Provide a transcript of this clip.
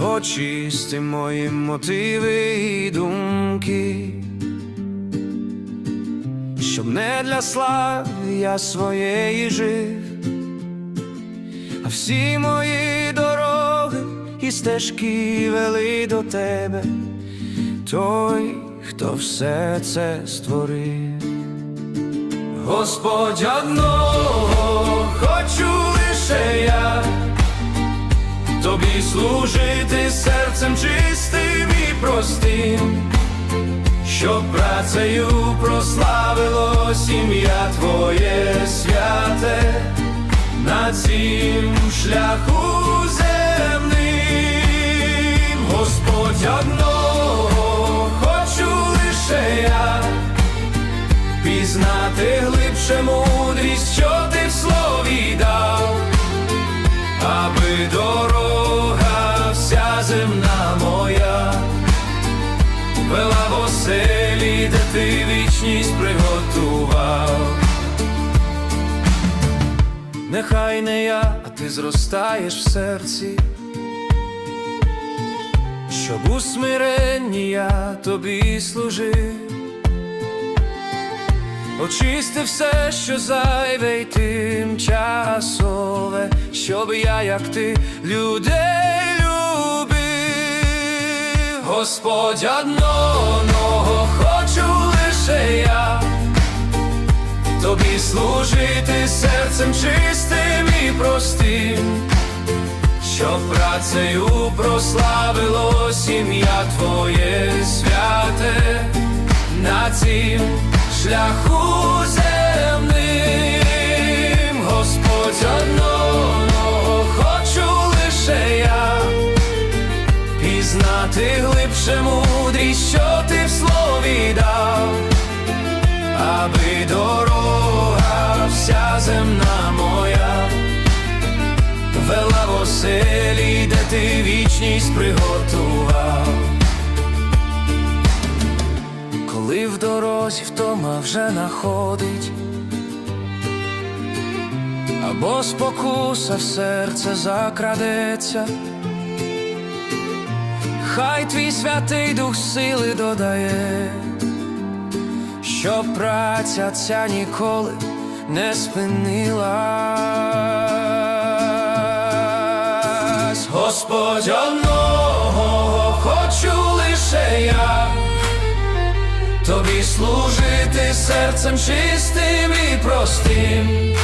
очисти мої мотиви і думки, щоб не для слави я своєї жив, а всі мої дороги і стежки вели до тебе, той, хто все це створив. Господь одного хочу лише я, тобі служити серцем чистим і простим, щоб працею прославилось ім'я Твоє святе на цім шляху земним, Господь одного хочу лише я пізнати глибше оселі, де ти вічність приготував. Нехай не я, а ти зростаєш в серці, щоб у смиренні я тобі служив. Очисти все, що зайве й тимчасове, щоб я, як ти, людей любив. Господь одного тобі служити серцем чистим і простим, щоб працею прославилось ім'я Твоє святе. На цім шляху земним, Господь одного хочу лише я, пізнати глибше мудрість, земна моя вела в оселі, де ти вічність приготував. Коли в дорозі втома вже находить, або спокуса в серце закрадеться, хай твій святий дух сили додає, щоб праця ця ніколи не спинилась. Господь одного хочу лише я тобі служити серцем чистим і простим,